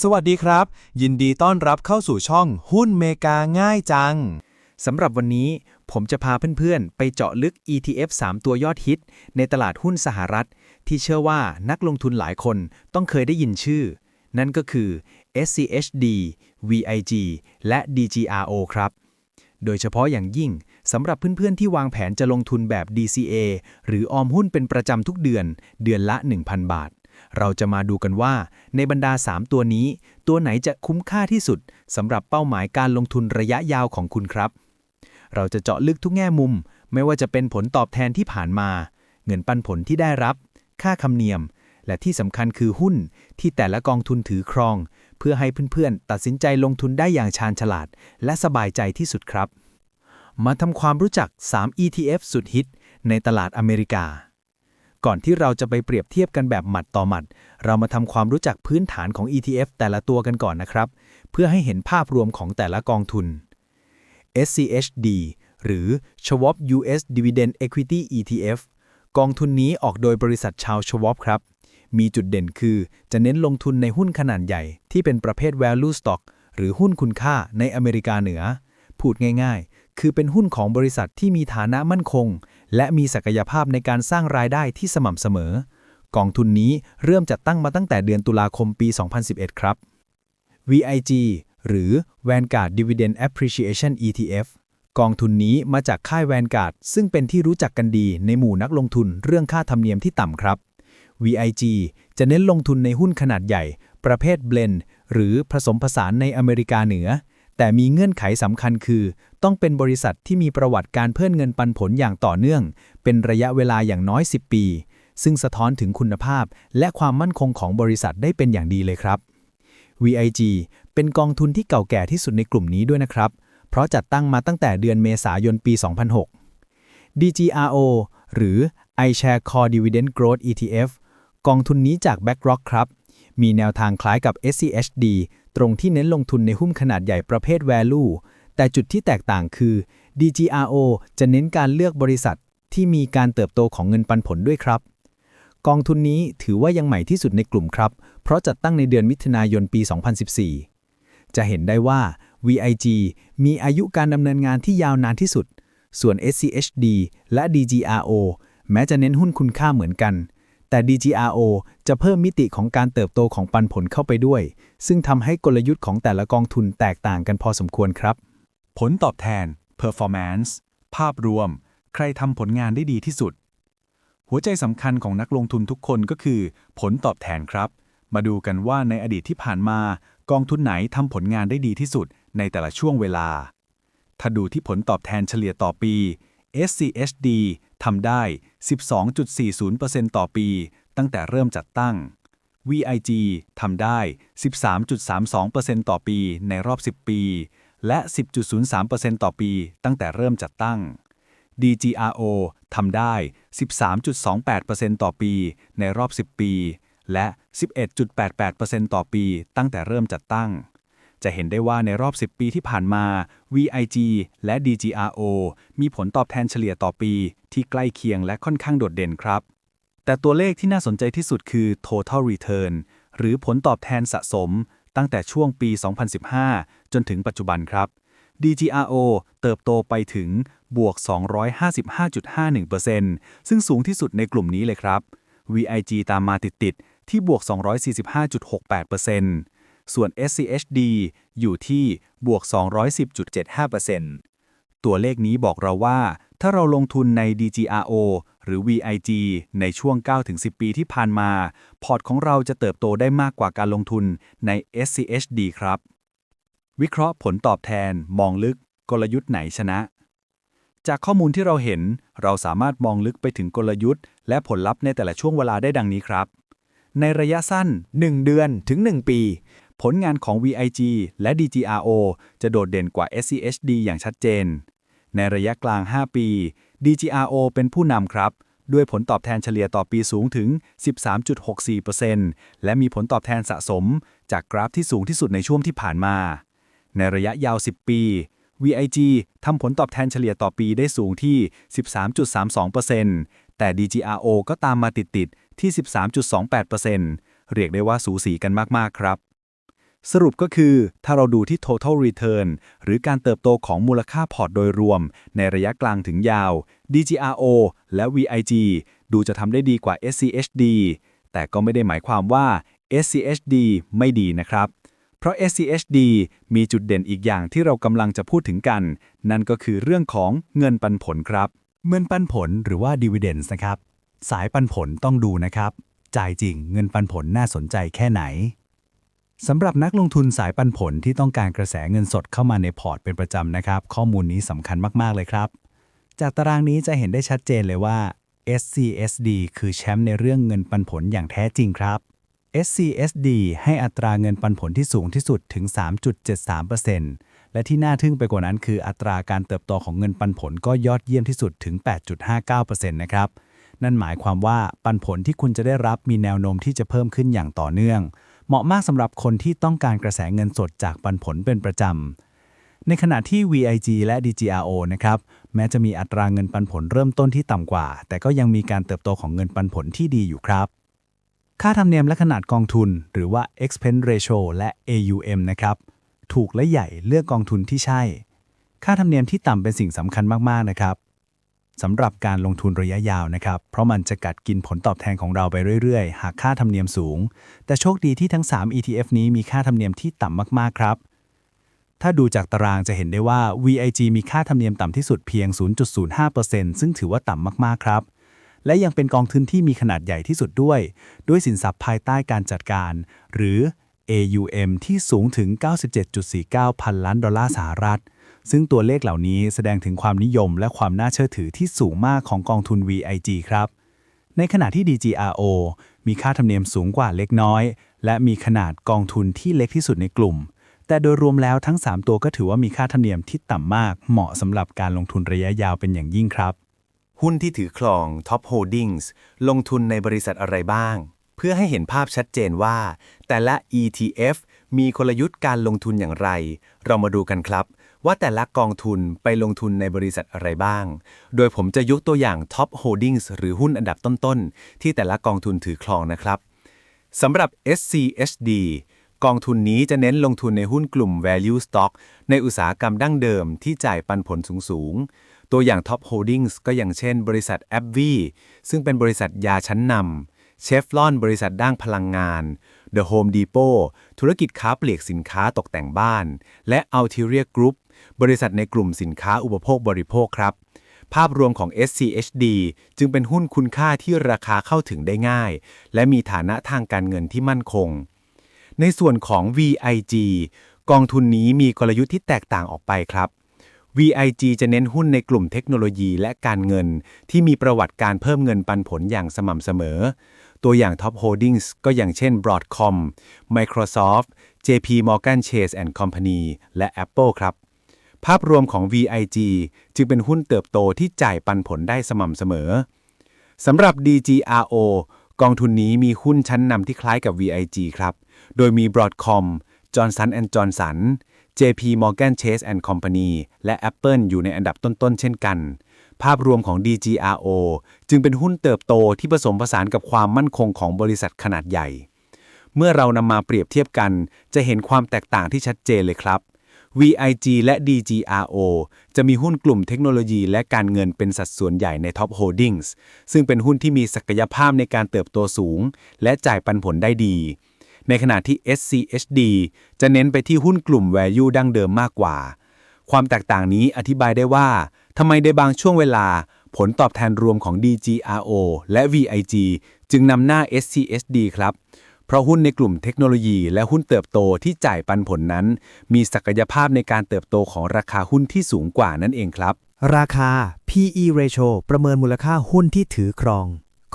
สวัสดีครับ ยินดีต้อนรับเข้าสู่ช่องหุ้นเมกาง่ายจัง สำหรับวันนี้ผมจะพาเพื่อนๆ ไปเจาะลึก ETF 3 ตัวยอดฮิต ในตลาดหุ้นสหรัฐ ที่เชื่อว่านักลงทุนหลายคนต้องเคยได้ยินชื่อ นั่นก็คือ SCHD VIG และ DGRO ครับ โดยเฉพาะอย่างยิ่งสำหรับเพื่อนๆ ที่วางแผนจะลงทุนแบบ DCA หรือออมหุ้นเป็นประจำทุกเดือน เดือนละ 1,000 บาท เราจะมาดูกันว่าในบรรดา 3 ตัวนี้ ตัวไหนจะคุ้มค่าที่สุดสำหรับเป้าหมายการลงทุนระยะยาวของคุณครับ เราจะเจาะลึกทุกแง่มุม ไม่ว่าจะเป็นผลตอบแทนที่ผ่านมา เงินปันผลที่ได้รับ ค่าคำเนียม และที่สำคัญคือหุ้นที่แต่ละกองทุนถือครอง เพื่อให้เพื่อนๆ ตัดสินใจลงทุนได้อย่างชาญฉลาด และสบายใจที่สุดครับ มาทำความรู้จัก 3 ETF สุดฮิตในตลาดอเมริกา ก่อนที่เราจะไปเปรียบเทียบกันแบบหมัดต่อหมัด เรามาทำความรู้จักพื้นฐานของ ETF แต่ละตัวกันก่อนนะครับ เพื่อให้เห็นภาพรวมของแต่ละกองทุน SCHD หรือ Schwab US Dividend Equity ETF กองทุนนี้ออกโดยบริษัทชาว Schwab ครับ มีจุดเด่นคือจะเน้นลงทุนในหุ้นขนาดใหญ่ ที่เป็นประเภท value stock หรือหุ้นคุณค่าในอเมริกาเหนือ พูดง่ายๆ คือเป็นหุ้นของบริษัทที่มีฐานะมั่นคง และมีศักยภาพในการสร้างรายได้ที่สม่ำเสมอ กองทุนนี้เริ่มจัดตั้งมาตั้งแต่เดือนตุลาคมปี 2011 ครับ VIG หรือ Vanguard Dividend Appreciation ETF กองทุนนี้มาจากค่าย Vanguard ซึ่งเป็นที่รู้จักกันดีในหมู่นักลงทุนเรื่องค่าธรรมเนียมที่ต่ำครับ VIG จะเน้นลงทุนในหุ้นขนาดใหญ่ ประเภท Blend หรือผสมผสานในอเมริกาเหนือ แต่มีเงื่อนไขสำคัญคือ ต้องเป็นบริษัทที่มีประวัติการเพิ่มเงินปันผลอย่างต่อเนื่อง เป็นระยะเวลาอย่างน้อย 10 ปี ซึ่งสะท้อนถึงคุณภาพ และความมั่นคงของบริษัทได้เป็นอย่างดีเลยครับ VIG เป็นกองทุนที่เก่าแก่ที่สุดในกลุ่มนี้ด้วยนะครับ เพราะจัดตั้งมาตั้งแต่เดือนเมษายนปี 2006 DGRO หรือ iShare Core Dividend Growth ETF กองทุนนี้จาก BlackRock ครับ มีแนวทางคล้ายกับ SCHD ตรงที่เน้นลงทุนในหุ้นขนาดใหญ่ประเภท value แต่จุดที่แตกต่างคือ DGRO จะเน้นการเลือกบริษัทที่มีการเติบโตของเงินปันผลด้วยครับ กองทุนนี้ถือว่ายังใหม่ที่สุดในกลุ่มครับ เพราะจัดตั้งในเดือนมิถุนายนปี 2014 จะเห็นได้ว่า VIG มีอายุการดำเนินงานที่ยาวนานที่สุด ส่วน SCHD และ DGRO แม้จะเน้นหุ้นคุณค่าเหมือนกัน แต่ DGRO จะเพิ่มมิติของการเติบโตของปันผลเข้าไปด้วย ซึ่งทำให้กลยุทธ์ของแต่ละกองทุนแตกต่างกันพอสมควรครับ ผลตอบแทน performance ภาพรวม ใครทำผลงานได้ดีที่สุด หัวใจสำคัญของนักลงทุนทุกคนก็คือ ผลตอบแทนครับ มาดูกันว่าในอดีตที่ผ่านมา กองทุนไหนทำผลงานได้ดีที่สุด ในแต่ละช่วงเวลา ถ้าดูที่ผลตอบแทนเฉลี่ยต่อปี SCHD ทำได้ 12.40%ต่อปี ตั้งแต่เริ่มจัดตั้ง VIG ทำได้ 13.32%ต่อปีในรอบ 10 ปี และ 10.03%ต่อปี ตั้งแต่เริ่มจัดตั้ง DGRO ทำได้ 13.28%ต่อปีในรอบ 10 ปี และ 11.88%ต่อปีตั้งแต่เริ่มจัดตั้ง จะเห็นได้ว่าในรอบ 10 ปีที่ผ่านมา VIG และ DGRO มีผลตอบแทนเฉลี่ยต่อปี ที่ใกล้เคียงและค่อนข้างโดดเด่นครับ แต่ตัวเลขที่น่าสนใจที่สุดคือ total return หรือผลตอบแทนสะสม ตั้งแต่ช่วงปี 2015 จนถึงปัจจุบันครับ DGRO เติบโตไปถึงบวก 255.51%ซึ่งสูงที่สุดในกลุ่มนี้เลยครับ VIG ตามมาติดๆที่บวก 245.68%ส่วน SCHD อยู่ที่บวก 210.75% ตัวเลขนี้บอกเราว่า ถ้าเราลงทุนใน DGRO หรือ VIG ในช่วง 9-10 ปีที่ผ่านมา พอร์ตของเราจะเติบโตได้มากกว่าการลงทุนใน SCHD ครับ วิเคราะห์ผลตอบแทน มองลึก กลยุทธ์ไหนชนะ จากข้อมูลที่เราเห็น เราสามารถมองลึกไปถึงกลยุทธ์ และผลลัพธ์ในแต่ละช่วงเวลาได้ดังนี้ครับ ในระยะสั้น 1 เดือนถึง 1 ปีผลงานของ VIG และ DGRO จะโดดเด่นกว่า SCHD อย่างชัดเจน ในระยะกลาง 5 ปี DGRO เป็นผู้นำครับ ด้วยผลตอบแทนเฉลี่ยต่อปีสูงถึง 13.64%และมีผลตอบแทนสะสม จากกราฟที่สูงที่สุดในช่วงที่ผ่านมา ในระยะยาว 10 ปี VIG ทำผลตอบแทนเฉลี่ยต่อปีได้สูงที่ 13.32%แต่ DGRO ก็ตามมาติดๆที่ 13.28%เรียกได้ว่าสูสีกันมาก ๆ ครับ สรุปก็คือ ถ้าเราดูที่ total return หรือการเติบโตของมูลค่าพอร์ตโดยรวม ในระยะกลางถึงยาว DGRO และ VIG ดูจะทำได้ดีกว่า SCHD แต่ก็ไม่ได้หมายความว่า SCHD ไม่ดีนะครับ เพราะ SCHD มีจุดเด่นอีกอย่างที่เรากำลังจะพูดถึงกัน นั่นก็คือเรื่องของเงินปันผลครับ เงินปันผลหรือว่า dividends นะครับ สายปันผลต้องดูนะครับ จ่ายจริงเงินปันผลน่าสนใจแค่ไหน สำหรับนักลงทุนสายปันผลที่ต้องการกระแสเงินสดเข้ามาในพอร์ตเป็นประจำนะครับ ข้อมูลนี้สำคัญมากๆเลยครับ จากตารางนี้จะเห็นได้ชัดเจนเลยว่า SCSD คือแชมป์ในเรื่องเงินปันผลอย่างแท้จริงครับ SCSD ให้อัตราเงินปันผลที่สูงที่สุดถึง 3.73%และที่น่าทึ่งไปกว่านั้นคืออัตราการเติบโตของเงินปันผลก็ยอดเยี่ยมที่สุดถึง 8.59%นะครับ นั่นหมายความว่าปันผลที่คุณจะได้รับมีแนวโน้มที่จะเพิ่มขึ้นอย่างต่อเนื่อง เหมาะมากสำหรับคนที่ต้องการกระแสเงินสดจากปันผลเป็นประจำ ในขณะที่ VIG และ DGRO นะครับ แม้จะมีอัตราเงินปันผลเริ่มต้นที่ต่ำกว่า แต่ก็ยังมีการเติบโตของเงินปันผลที่ดีอยู่ครับ ค่าธรรมเนียมและขนาดกองทุน หรือว่า expense ratio และ AUM นะครับ ถูกและใหญ่เลือกกองทุนที่ใช่ ค่าธรรมเนียมที่ต่ำเป็นสิ่งสำคัญมากๆนะครับ สำหรับการลงทุนระยะยาวนะครับ เพราะมันจะกัดกินผลตอบแทนของเราไปเรื่อยๆ หากค่าธรรมเนียมสูง แต่โชคดีที่ทั้ง 3 ETF นี้มีค่าธรรมเนียมที่ต่ำมากๆครับ ถ้าดูจากตารางจะเห็นได้ว่า VIG มีค่าธรรมเนียมต่ำที่สุดเพียง 0.05%ซึ่งถือว่าต่ำมากๆครับ และยังเป็นกองทุนที่มีขนาดใหญ่ที่สุดด้วย ด้วยสินทรัพย์ภายใต้การจัดการ หรือ AUM ที่สูงถึง 97.49 พันล้านดอลลาร์สหรัฐ ซึ่งตัวเลขเหล่านี้แสดงถึงความนิยมและความน่าเชื่อถือที่สูงมากของกองทุน VIG ครับ ในขณะที่ DGRO มีค่าธรรมเนียมสูงกว่าเล็กน้อย และมีขนาดกองทุนที่เล็กที่สุดในกลุ่ม แต่โดยรวมแล้วทั้ง 3 ตัวก็ถือว่ามีค่าธรรมเนียมที่ต่ำมาก เหมาะสำหรับการลงทุนระยะยาวเป็นอย่างยิ่งครับ หุ้นที่ถือครอง Top Holdings ลงทุนในบริษัทอะไรบ้าง เพื่อให้เห็นภาพชัดเจนว่า แต่ละ ETF มีกลยุทธ์การลงทุนอย่างไร เรามาดูกันครับ ว่าแต่ละกองทุนไปลงทุนในบริษัทอะไรบ้าง โดยผมจะยกตัวอย่าง Top Holdings หรือหุ้นอันดับต้นๆ ที่แต่ละกองทุนถือครองนะครับสำหรับ SCHD กองทุนนี้จะเน้นลงทุนในหุ้นกลุ่ม value stock ในอุตสาหกรรมดั้งเดิมที่จ่ายปันผลสูงๆ ตัวอย่าง Top Holdings ก็อย่างเช่น บริษัท AbbVie ซึ่งเป็นบริษัทยาชั้นนำ Chevron บริษัทด้านพลังงาน The Home Depot ธุรกิจค้าปลีกสินค้าตกแต่งบ้าน และ Altiria Group บริษัทในกลุ่มสินค้าอุปโภคบริโภคครับ ภาพรวมของ SCHD จึงเป็นหุ้นคุณค่าที่ราคาเข้าถึงได้ง่าย และมีฐานะทางการเงินที่มั่นคง ในส่วนของ VIG กองทุนนี้มีกลยุทธ์ที่แตกต่างออกไปครับ VIG จะเน้นหุ้นในกลุ่มเทคโนโลยีและการเงิน ที่มีประวัติการเพิ่มเงินปันผลอย่างสม่ำเสมอ ตัวอย่าง Top Holdings ก็อย่างเช่น Broadcom Microsoft JP Morgan Chase and Company และ Apple ครับ ภาพรวมของ VIG จึงเป็นหุ้นเติบโตที่จ่ายปันผลได้สม่ำเสมอสำหรับ DGRO กองทุนนี้มีหุ้นชั้นนำที่คล้ายกับ VIG ครับ โดยมี Broadcom Johnson Johnson JP Morgan Chase and Company และ Apple อยู่ในอันดับต้น ๆ เช่นกัน ภาพรวมของ DGRO จึงเป็นหุ้นเติบโตที่ผสมผสานกับความมั่นคงของบริษัทขนาดใหญ่ เมื่อเรานำมาเปรียบเทียบกัน จะเห็นความแตกต่างที่ชัดเจนเลยครับ VIG และ DGRO จะมีหุ้นกลุ่มเทคโนโลยีและการเงินเป็นสัดส่วนใหญ่ใน Top Holdings ซึ่งเป็นหุ้นที่มีศักยภาพในการเติบโตสูง และจ่ายปันผลได้ดี ในขณะที่ SCHD จะเน้นไปที่หุ้นกลุ่ม value ดั้งเดิมมากกว่า ความแตกต่างนี้อธิบายได้ว่าทำไมในบางช่วงเวลา ผลตอบแทนรวมของ DGRO และ VIG จึงนำหน้า SCHD ครับ เพราะหุ้นในกลุ่มเทคโนโลยีและหุ้นเติบโตที่จ่ายปันผลนั้น มีศักยภาพในการเติบโตของราคาหุ้นที่สูงกว่านั่นเองครับ ราคา PE ratio ประเมินมูลค่าหุ้นที่ถือครอง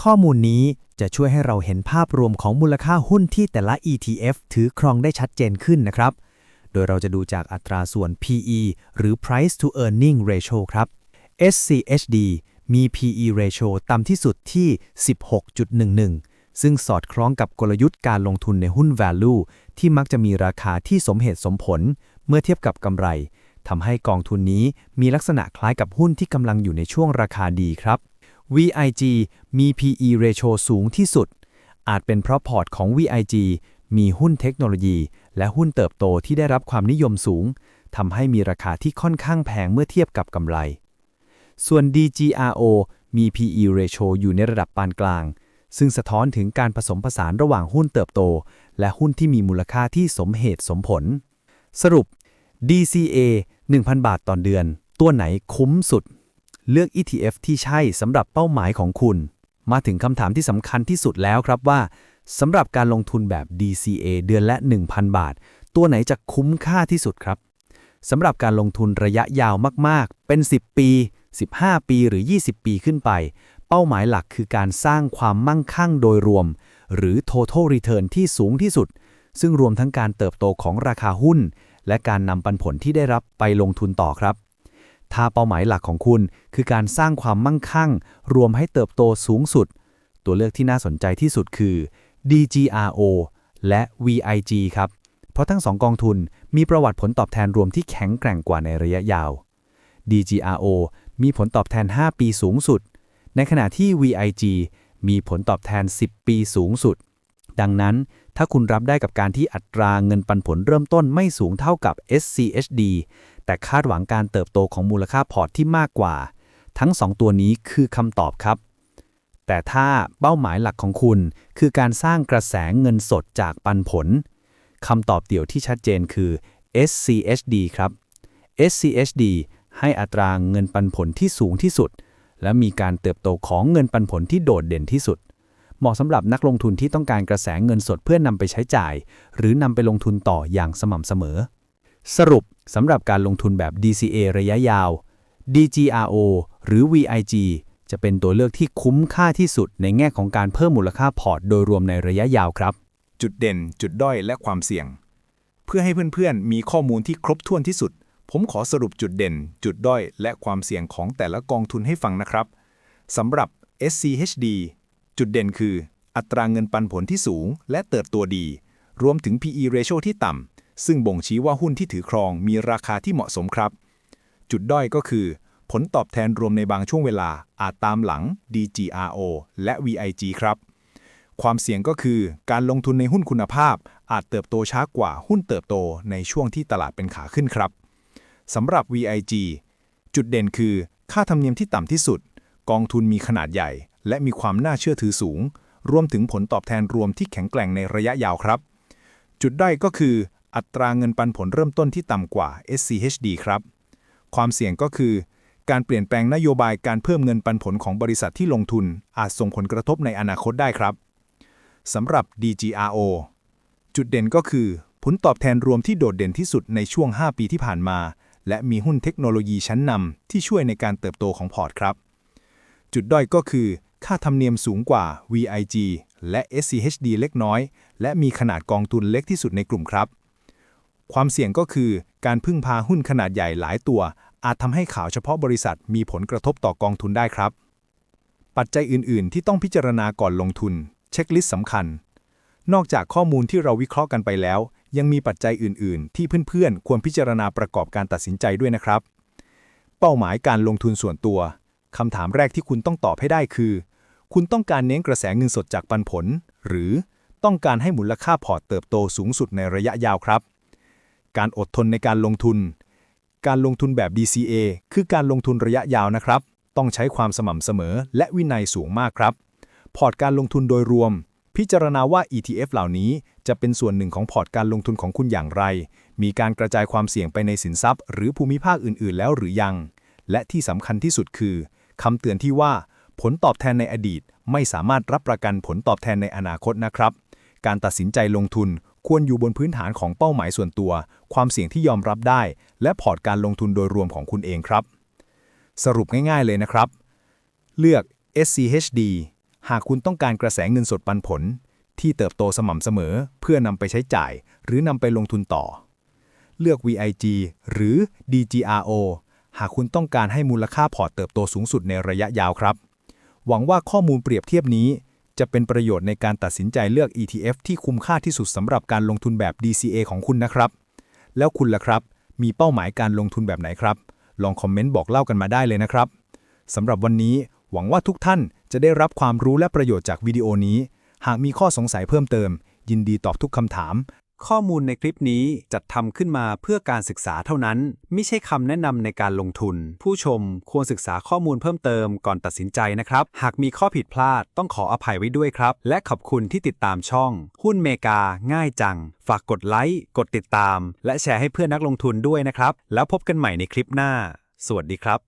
ข้อมูลนี้จะช่วยให้เราเห็นภาพรวมของมูลค่าหุ้นที่แต่ละ ETF ถือครองได้ชัดเจนขึ้นนะครับ โดยเราจะดูจากอัตราส่วน PE หรือ Price to Earning Ratio ครับ SCHD มี PE ratio ต่ำที่สุดที่ 16.11 ซึ่งสอดคล้องกับกลยุทธ์การลงทุนในหุ้น value ที่มักจะมีราคาที่สมเหตุสมผล เมื่อเทียบกับกำไรทำให้กองทุนนี้มีลักษณะคล้ายกับหุ้นที่กำลังอยู่ในช่วงราคาดีครับ VIG มี PE ratio สูงที่สุด อาจเป็นเพราะพอร์ตของ VIG มีหุ้นเทคโนโลยี และหุ้นเติบโตที่ได้รับความนิยมสูงทำให้มีราคาที่ค่อนข้างแพงเมื่อเทียบกับกำไร ส่วน DGRO มี PE ratio อยู่ในระดับปานกลาง ซึ่งสะท้อนถึงการผสมผสานระหว่างหุ้นเติบโต และหุ้นที่มีมูลค่าที่สมเหตุสมผล สรุป DCA 1,000 บาทต่อเดือน ตัวไหนคุ้มสุด เลือก ETF ที่ใช่สำหรับเป้าหมายของคุณ มาถึงคำถามที่สำคัญที่สุดแล้วครับว่าสำหรับการลงทุนแบบ DCA เดือนละ 1,000 บาท ตัวไหนจะคุ้มค่าที่สุดครับสำหรับการลงทุนระยะยาวมาก ๆ เป็น 10 ปี 15 ปีหรือ 20 ปีขึ้นไป เป้าหมายหลักคือการสร้างความมั่งคั่งโดยรวม หรือ total return ที่สูงที่สุด ซึ่งรวมทั้งการเติบโตของราคาหุ้น และการนำปันผลที่ได้รับไปลงทุนต่อครับ ถ้าเป้าหมายหลักของคุณ คือการสร้างความมั่งคั่ง รวมให้เติบโตสูงสุด ตัวเลือกที่น่าสนใจที่สุดคือ DGRO และ VIG ครับ เพราะทั้งสองกองทุนมีประวัติผลตอบแทนรวมที่แข็งแกร่งกว่าในระยะยาว DGRO มีผลตอบแทน 5 ปีสูงสุด ในขณะที่ VIG มีผลตอบแทน 10 ปีสูงสุด ดังนั้นถ้าคุณรับได้กับการที่อัตราเงินปันผลเริ่มต้นไม่สูงเท่ากับ SCHD แต่คาดหวังการเติบโตของมูลค่าพอร์ตที่มากกว่า ทั้ง 2 ตัวนี้คือคำตอบครับ แต่ถ้าเป้าหมายหลักของคุณ คือการสร้างกระแสเงินสดจากปันผลคำตอบเดี่ยวที่ชัดเจนคือ SCHD ครับ SCHD ให้อัตราเงินปันผลที่สูงที่สุด และมีการเติบโตของเงินปันผลที่โดดเด่นที่สุด เหมาะสำหรับนักลงทุนที่ต้องการกระแสเงินสดเพื่อนนำไปใช้จ่าย หรือนำไปลงทุนต่ออย่างสม่ำเสมอ สรุปสำหรับการลงทุนแบบ DCA ระยะยาว DGRO หรือ VIG จะเป็นตัวเลือกที่คุ้มค่าที่สุดในแง่ของการเพิ่มมูลค่าพอร์ตโดยรวมในระยะยาวครับ จุดเด่น จุดด้อยและความเสี่ยง เพื่อให้เพื่อนๆมีข้อมูลที่ครบถ้วนที่สุด ผมขอสรุปจุดเด่น จุดด้อย และความเสี่ยงของแต่ละกองทุนให้ฟังนะครับสำหรับ SCHD จุดเด่นคือ อัตราเงินปันผลที่สูง และเติบโตดี รวมถึง PE ratio ที่ต่ำ ซึ่งบ่งชี้ว่าหุ้นที่ถือครองมีราคาที่เหมาะสมครับ จุดด้อยก็คือ ผลตอบแทนรวมในบางช่วงเวลาอาจตามหลัง DGRO และ VIG ครับ ความเสี่ยงก็คือ การลงทุนในหุ้นคุณภาพ อาจเติบโตช้ากว่าหุ้นเติบโตในช่วงที่ตลาดเป็นขาขึ้นครับ สำหรับ VIG จุดเด่นคือ ค่าธรรมเนียมที่ต่ำที่สุด กองทุนมีขนาดใหญ่ และมีความน่าเชื่อถือสูง รวมถึงผลตอบแทนรวมที่แข็งแกร่งในระยะยาวครับ จุดด้อยก็คือ อัตราเงินปันผลเริ่มต้นที่ต่ำกว่า SCHD ครับ ความเสี่ยงก็คือ การเปลี่ยนแปลงนโยบายการเพิ่มเงินปันผลของบริษัทที่ลงทุน อาจส่งผลกระทบในอนาคตได้ครับสำหรับ DGRO จุดเด่นก็คือ ผลตอบแทนรวมที่โดดเด่นที่สุดในช่วง 5 ปีที่ผ่านมา และมีหุ้นเทคโนโลยีชั้นนำที่ช่วยในการเติบโตของพอร์ตครับ จุดด้อยก็คือ ค่าธรรมเนียมสูงกว่า VIG และ SCHD เล็กน้อย และมีขนาดกองทุนเล็กที่สุดในกลุ่มครับ ความเสี่ยงก็คือการพึ่งพาหุ้นขนาดใหญ่หลายตัว อาจทำให้ข่าวเฉพาะบริษัทมีผลกระทบต่อกองทุนได้ครับ ปัจจัยอื่น ๆ ที่ต้องพิจารณาก่อนลงทุน เช็คลิสต์สำคัญ นอกจากข้อมูลที่เราวิเคราะห์กันไปแล้ว ยังมีปัจจัยอื่น ๆ ที่เพื่อน ๆ ควรพิจารณาประกอบการตัดสินใจด้วยนะครับ เป้าหมายการลงทุนส่วนตัวคำถามแรกที่คุณต้องตอบให้ได้คือ คุณต้องการเน้นกระแสเงินสดจากปันผล หรือต้องการให้มูลค่าพอร์ตเติบโตสูงสุดในระยะยาวครับ การอดทนในการลงทุน การลงทุนแบบ DCA คือการลงทุนระยะยาวนะครับ ต้องใช้ความสม่ำเสมอ และวินัยสูงมากครับ พอร์ตการลงทุนโดยรวม พิจารณาว่า ETF เหล่านี้ จะเป็นส่วนหนึ่งของพอร์ตการลงทุนของคุณอย่างไร มีการกระจายความเสี่ยงไปในสินทรัพย์ หรือภูมิภาคอื่น ๆ แล้วหรือยัง และที่สำคัญที่สุดคือคำเตือนที่ว่า ผลตอบแทนในอดีต ไม่สามารถรับประกันผลตอบแทนในอนาคตนะครับ การตัดสินใจลงทุนควรอยู่บนพื้นฐานของเป้าหมายส่วนตัว ความเสี่ยงที่ยอมรับได้ และพอร์ตการลงทุนโดยรวมของคุณเองครับ สรุปง่าย ๆ เลยนะครับ เลือก SCHD หากคุณต้องการกระแสเงินสดปันผล ที่เติบโตสม่ำเสมอ เพื่อนำไปใช้จ่าย หรือนำไปลงทุนต่อ เลือก VIG หรือ DGRO หากคุณต้องการให้มูลค่าพอร์ตเติบโตสูงสุดในระยะยาวครับ หวังว่าข้อมูลเปรียบเทียบนี้ จะเป็นประโยชน์ในการตัดสินใจเลือก ETF ที่คุ้มค่าที่สุดสำหรับการลงทุนแบบ DCA ของคุณนะครับ แล้วคุณล่ะครับ มีเป้าหมายการลงทุนแบบไหนครับ ลองคอมเมนต์บอกเล่ากันมาได้เลยนะครับสำหรับวันนี้หวังว่าทุกท่านจะได้รับความรู้และประโยชน์จากวิดีโอนี้ หากมีข้อสงสัยเพิ่มเติม ยินดีตอบทุกคำถาม ข้อมูลในคลิปนี้จัดทำขึ้นมาเพื่อการศึกษาเท่านั้น ไม่ใช่คำแนะนำในการลงทุน ผู้ชมควรศึกษาข้อมูลเพิ่มเติมก่อนตัดสินใจนะครับ หากมีข้อผิดพลาดต้องขออภัยไว้ด้วยครับ และขอบคุณที่ติดตามช่อง หุ้นเมกา ง่ายจัง ฝากกดไลค์กดติดตาม และแชร์ให้เพื่อนนักลงทุนด้วยนะครับ แล้วพบกันใหม่ในคลิปหน้า สวัสดีครับ